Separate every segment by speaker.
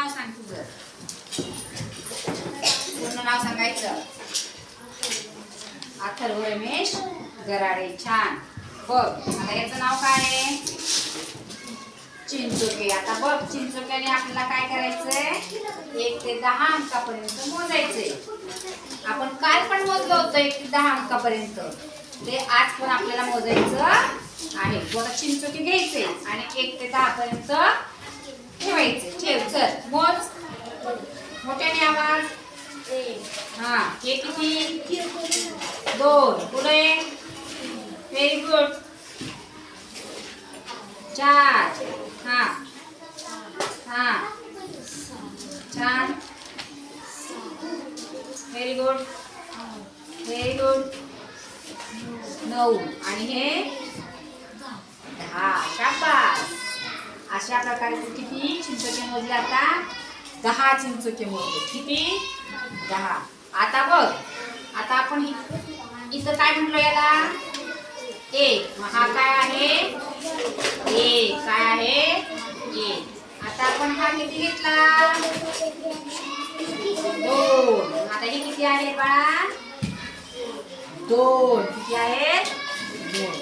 Speaker 1: नाव सांग तुझं. पूर्ण नाव सांगायचं. अथर्व रमेश गराडे छान. बघ आता याचं नाव काय आहे? चिंचोके. आता बघ चिंचोक्याने आपल्याला काय करायचंय? एक ते दहा अंकापर्यंत मोजायचंय. आपण काल पण मोजलं होतं एक ते दहा अंकापर्यंत. ते आज पण आपल्याला मोजायचं आहे. बघा चिंचोके घ्यायचे आणि एक ते दहा पर्यंत ठेवायचे ठेव चल. मोज. मोठ्याने आवाज. हा हे किती? दोन. पुढे. व्हेरी गुड चार. हा. हा. छान व्हेरी गुड व्हेरी गुड नऊ. आणि हे? दहा. शाबास. अशा प्रकारे तू किती चिंचोके मोजले आता? दहा चिंचोके मोजले किती? दहा. आता बघ. आता आपण इथं काय म्हटलो याला? एक. मग हा काय आहे? एक. काय आहे? एक. आता आपण हा किती घेतला? दोन. आता हे किती आहे बाळा? दोन. किती आहेत दोन.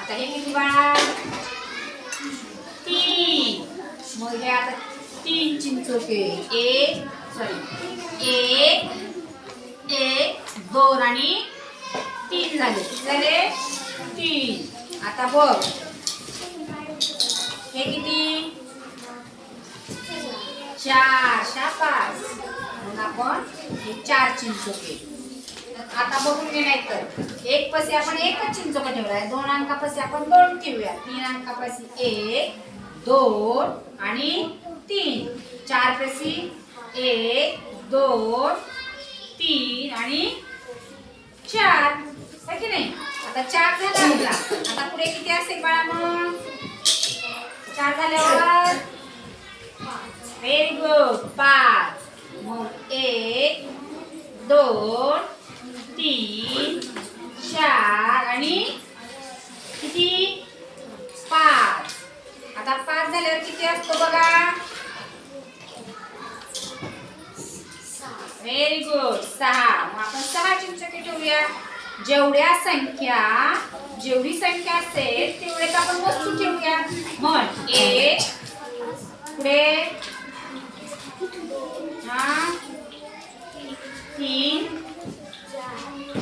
Speaker 1: आता हे किती बाळा तीन मग हे आता तीन चिंचोके. एक सॉरी एक एक दोन आणि तीन झाले. झाले? तीन. आता बघ. हे किती? चार. पाच मग आपण हे चार चिंचोके. आता बघून घे नाही तर एक पसे आपण एकच चिंचोका ठेवलाय. दोन अंकापाशी आपण दोन ठेवूया. तीन अंकापाशी एक दोन आणि तीन. चार पाशी एक दोन तीन आणि चार. आहे की नाही? आता चार झाला आपला. आता पुढे किती असेल बाळा मग? चार झाल्यावर? व्हेरी गुड पाच. मग एक दोन तीन चार आणि व्हेरी गुड सहा. मग आपण सहा चिमचके ठेवूया. जेवढ्या संख्या जेवढी संख्या असेल तेवढेच आपण वस्तू ठेवूया. मग एक पुढे.